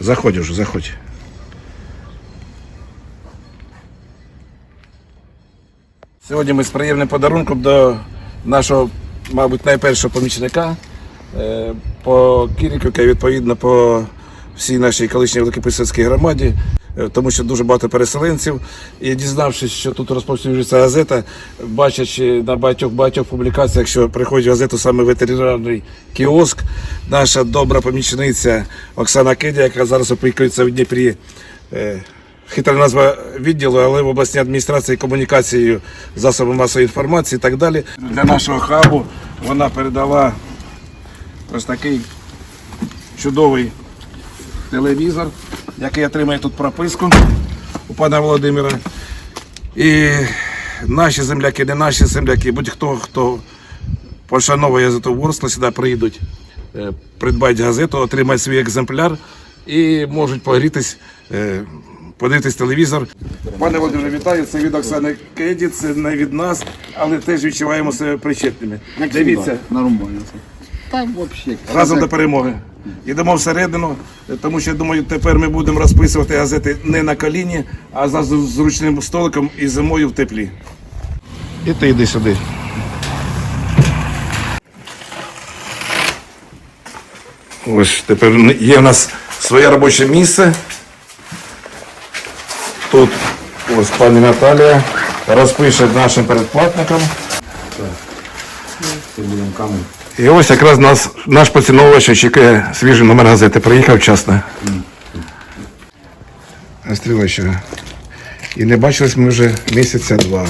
Заходь уже, заходь. Сьогодні ми з приємним подарунком до нашого, мабуть, найпершого помічника е, по Кіріку, відповідно по всій нашій колишній Великописарській громаді, тому що дуже багато переселенців. І дізнавшись, що тут розповсюджується газета, бачачи на багатьох багатьох публікаціях, що приходить газету саме ветеринарний кіоск, наша добра помічниця Оксана Кедя, яка зараз опікується в Дніпрі. е, Хитра назва відділу, але в обласній адміністрації комунікацією, засобами масової інформації і так далі. Для нашого хабу вона передала ось такий чудовий телевізор, який отримає тут прописку у пана Володимира. І наші земляки, не наші земляки, будь-хто, хто пошановує газетоворство, сюди прийдуть, е, придбають газету, отримають свій екземпляр і можуть погрітись, е, подивитись телевізор. Пане Володимире, вітаю. Це від Оксани Кеді, це не від нас, але теж відчуваємо себе причетними. Дивіться, Нормально. Так взагалі. разом до перемоги. Йдемо всередину, тому що я думаю, тепер ми будемо розписувати газети не на коліні, а за зручним столиком і зимою в теплі. І ти йди сюди. Ось тепер є в нас своє робоче місце. Тут ось пані Наталія розпише нашим передплатникам. І ось якраз нас, наш поціновувач чекає свіжий номер газети. Приїхав вчасно. Стрілочка. І не бачились ми вже місяця два.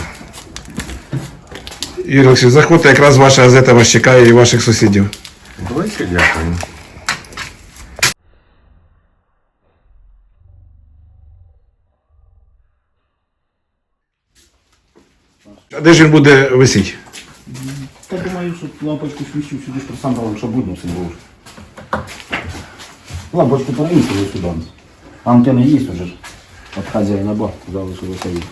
Юрій Олексійович, заходьте, якраз ваша газета вас чекає і ваших сусідів. Давайте дякую. А де ж він буде висіти? Та думаю, що лампочку свічу сюди, щоб сам дав, щоб видно все було. Лампочку перенесли сюди. Антенна є уже. От хазяїна вы залишилося їх.